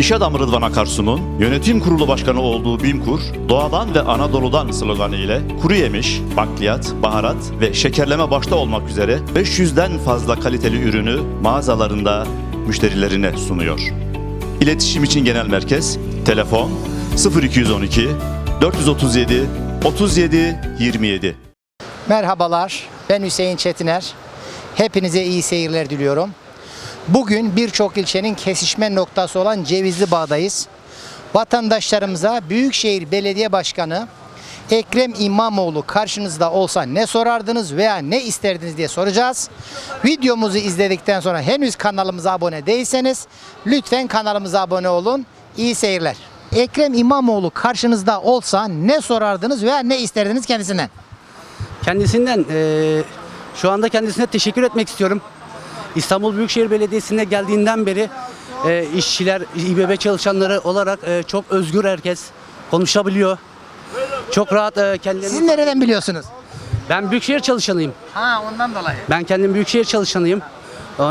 İş adamı Rıdvan Akarsu'nun yönetim kurulu başkanı olduğu BİMKUR, doğadan ve Anadolu'dan sloganı ile kuru yemiş, bakliyat, baharat ve şekerleme başta olmak üzere 500'den fazla kaliteli ürünü mağazalarında müşterilerine sunuyor. İletişim için genel merkez, telefon 0212 437 37 27. Merhabalar, ben Hüseyin Çetiner. Hepinize iyi seyirler diliyorum. Bugün birçok ilçenin kesişme noktası olan Cevizli Bağ'dayız. Vatandaşlarımıza Büyükşehir Belediye Başkanı Ekrem İmamoğlu karşınızda olsa ne sorardınız veya ne isterdiniz diye soracağız. Videomuzu izledikten sonra henüz kanalımıza abone değilseniz lütfen kanalımıza abone olun. İyi seyirler. Ekrem İmamoğlu karşınızda olsa ne sorardınız veya ne isterdiniz kendisinden? Kendisinden eee, şu anda kendisine teşekkür etmek istiyorum. İstanbul Büyükşehir Belediyesi'ne geldiğinden beri eee, işçiler, İBB çalışanları olarak eee, çok özgür herkes konuşabiliyor. Çok rahat eee, kendilerini... Siz nereden biliyorsunuz? Ben Büyükşehir çalışanıyım. Ha ondan dolayı. Ben kendim Büyükşehir çalışanıyım.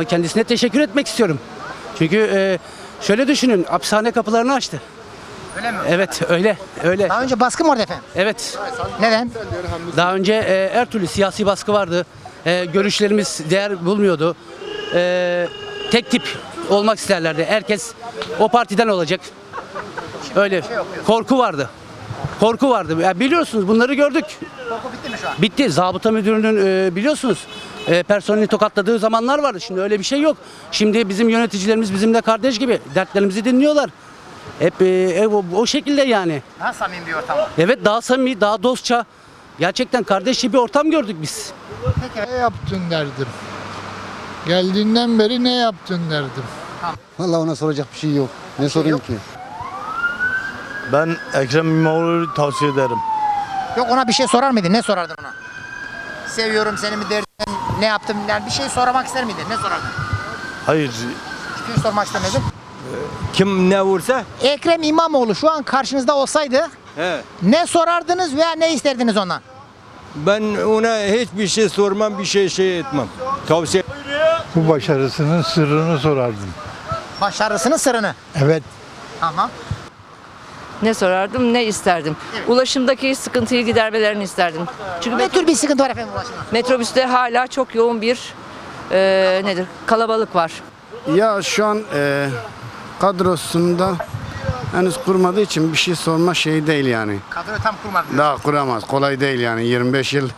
Kendisine teşekkür etmek istiyorum. Çünkü eee, şöyle düşünün, hapishane kapılarını açtı. Öyle mi? Evet, öyle, öyle. Daha önce baskı mı vardı efendim? Evet. Neden? Daha önce e, her türlü siyasi baskı vardı. E, görüşlerimiz değer bulmuyordu. E, tek tip olmak isterlerdi. Herkes o partiden olacak. Öyle korku vardı. Korku vardı. Ya biliyorsunuz bunları gördük. Korku bitti mi şu an? Bitti. Zabıta müdürünün e, biliyorsunuz e, personeli tokatladığı zamanlar vardı. Şimdi öyle bir şey yok. Şimdi bizim yöneticilerimiz bizimle kardeş gibi dertlerimizi dinliyorlar. Hep e, e, o, o şekilde yani. Daha samimi bir ortam var. Evet daha samimi, daha dostça. Gerçekten kardeşçe bir ortam gördük biz. Ne yaptın derdim. Geldiğinden beri ne yaptın derdim. Vallahi ona soracak bir şey yok. Ne sorayım ki? Ben Ekrem İmamoğlu'nu tavsiye ederim. Yok ona bir şey sorar mıydın? Ne sorardın ona? Seviyorum seni mi derdin? Ne yaptım? Yani bir şey sormak ister miydin? Ne sorardın? Hayır, Hiçbir sormak istemedin. Kim ne vursa Ekrem İmamoğlu şu an karşınızda olsaydı he. ne sorardınız veya ne isterdiniz ondan? Ben ona hiçbir şey sormam, bir şey şey etmem. Tavsiye Bu başarısının sırrını sorardım. Başarısının sırrını. Evet. Tamam. Ne sorardım ne isterdim. Ulaşımdaki sıkıntıyı gidermelerini isterdim. Çünkü Ne tür bir sıkıntı var efendim ulaşımda? metrobüste hala çok yoğun bir e, nedir kalabalık var. Ya şu an e, kadrosunda henüz kurmadığı için bir şey sorma şey değil yani. Kadro tam kurmadı. Daha kuramaz. Kolay değil yani. 25 yıl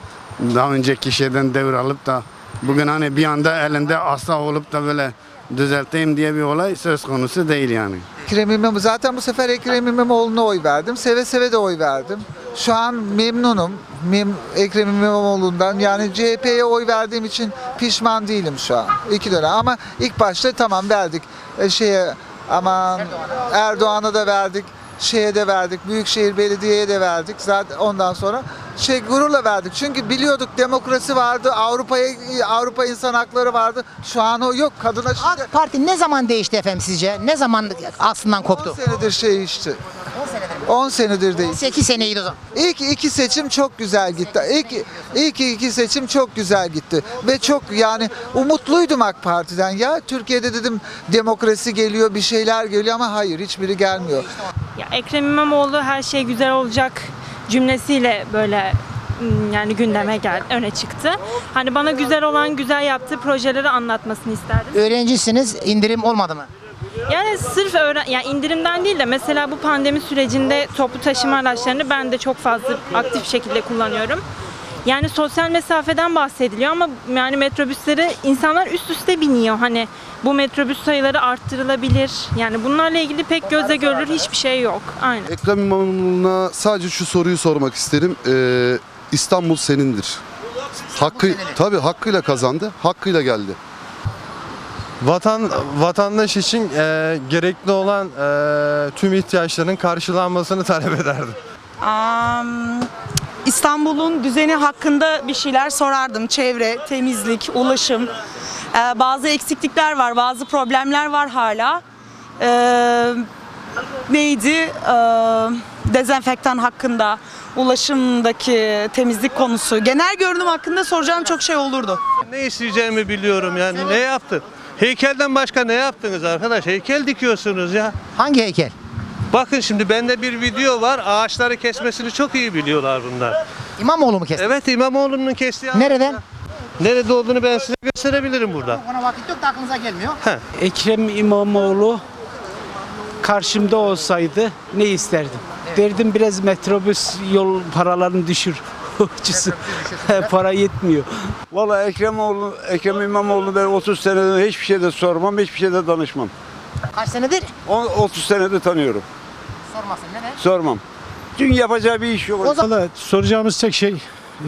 daha önceki şeyden devralıp da bugün hani bir anda elinde asa olup da böyle düzelteyim diye bir olay söz konusu değil yani. Ekrem İmamoğlu zaten bu sefer Ekrem İmamoğlu'na oy verdim. Seve seve de oy verdim. Şu an memnunum Mem Ekrem İmamoğlu'ndan. Yani CHP'ye oy verdiğim için pişman değilim şu an. İki dönem ama ilk başta tamam verdik. E, şeye aman Erdoğan'a da verdik. Şeye de verdik. Büyükşehir Belediye'ye de verdik. Zaten ondan sonra şey gururla verdik. Çünkü biliyorduk demokrasi vardı. Avrupa'ya Avrupa insan hakları vardı. Şu an o yok. Kadına şiddet. AK Parti ne zaman değişti efendim sizce? Ne zaman aslından 10 koptu? senedir şey işte. 10 senedir mi? 10 senedir değil. 8 seneydi o zaman. İlk iki seçim çok güzel gitti. İlk, ilk iki seçim çok güzel gitti. Ve çok yani umutluydum AK Parti'den. Ya Türkiye'de dedim demokrasi geliyor, bir şeyler geliyor ama hayır hiçbiri gelmiyor. Ya Ekrem İmamoğlu her şey güzel olacak cümlesiyle böyle mm, yani gündeme geldi, öne çıktı. Hani bana güzel olan güzel yaptığı projeleri anlatmasını isterdim. Öğrencisiniz indirim olmadı mı? Yani sırf öğren yani indirimden değil de mesela bu pandemi sürecinde toplu taşıma araçlarını ben de çok fazla aktif şekilde kullanıyorum. Yani sosyal mesafeden bahsediliyor ama yani metrobüslere insanlar üst üste biniyor. Hani bu metrobüs sayıları arttırılabilir. Yani bunlarla ilgili pek göze görülür hiçbir şey yok. Aynen. Ekrem İmamoğlu'na sadece şu soruyu sormak isterim. Ee, İstanbul senindir. Hakkı tabii hakkıyla kazandı, hakkıyla geldi. Vatan vatandaş için e, gerekli olan e, tüm ihtiyaçların karşılanmasını talep ederdim. Am, İstanbul'un düzeni hakkında bir şeyler sorardım. Çevre, temizlik, ulaşım. Ee, bazı eksiklikler var, bazı problemler var hala. Ee, neydi? Ee, dezenfektan hakkında, ulaşımdaki temizlik konusu. Genel görünüm hakkında soracağım çok şey olurdu. Ne isteyeceğimi biliyorum yani. Ne yaptı? Heykelden başka ne yaptınız arkadaş? Heykel dikiyorsunuz ya. Hangi heykel? Bakın şimdi bende bir video var. Ağaçları kesmesini çok iyi biliyorlar bunlar. İmamoğlu mu kesti? Evet İmamoğlu'nun kestiği Nereden? Nerede olduğunu ben size gösterebilirim burada. Ona vakit yok da aklınıza gelmiyor. Ekrem İmamoğlu karşımda olsaydı ne isterdim? Derdim biraz metrobüs yol paralarını düşür. Ucusu. Para yetmiyor. Valla Ekrem, oğlu, Ekrem İmamoğlu ben 30 senedir hiçbir şeyde sormam, hiçbir şeyde danışmam. Kaç senedir? O- 30 senedir tanıyorum. Sormasın neden? Sormam. Çünkü yapacağı bir iş yok. O zaman soracağımız tek şey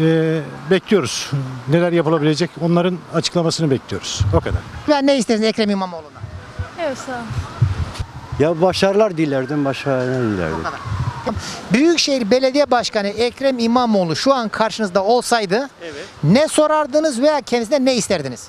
e, bekliyoruz. Neler yapılabilecek onların açıklamasını bekliyoruz. O kadar. ben ne istersiniz Ekrem İmamoğlu'na? Evet sağ ol. Ya başarılar dilerdim, başarılar dilerdim. Büyükşehir Belediye Başkanı Ekrem İmamoğlu şu an karşınızda olsaydı ne sorardınız veya kendisinden ne isterdiniz?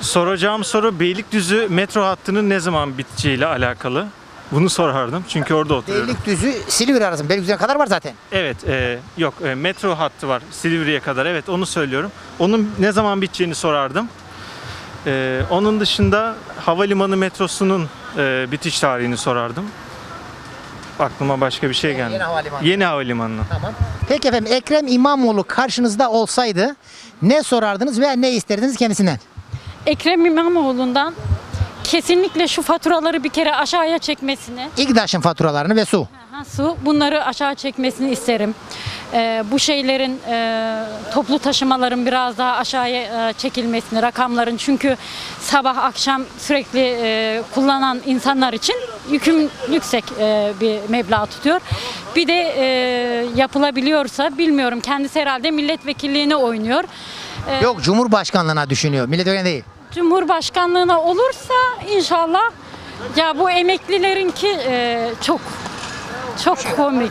Soracağım soru Beylikdüzü metro hattının ne zaman biteceğiyle alakalı. Bunu sorardım çünkü orada oturuyorum. Beylikdüzü Silivri arasında. Beylikdüzü'ne kadar var zaten. Evet, e, yok e, metro hattı var Silivri'ye kadar. Evet onu söylüyorum. Onun ne zaman biteceğini sorardım. E, onun dışında havalimanı metrosunun e, bitiş tarihini sorardım. Aklıma başka bir şey gelmedi. Yeni havalimanı. Yeni havalimanını. Tamam. Peki efendim Ekrem İmamoğlu karşınızda olsaydı ne sorardınız veya ne isterdiniz kendisinden? Ekrem İmamoğlu'ndan kesinlikle şu faturaları bir kere aşağıya çekmesini, İGDAŞ'ın faturalarını ve su. Aha, su bunları aşağı çekmesini isterim. Ee, bu şeylerin e, toplu taşımaların biraz daha aşağıya e, çekilmesini, rakamların çünkü sabah akşam sürekli e, kullanan insanlar için yüküm yüksek e, bir meblağ tutuyor. Bir de e, yapılabiliyorsa bilmiyorum kendisi herhalde milletvekilliğine oynuyor. Ee, Yok Cumhurbaşkanlığına düşünüyor. Milletvekili değil. Cumhurbaşkanlığına olursa inşallah ya bu emeklilerinki e, çok çok komik.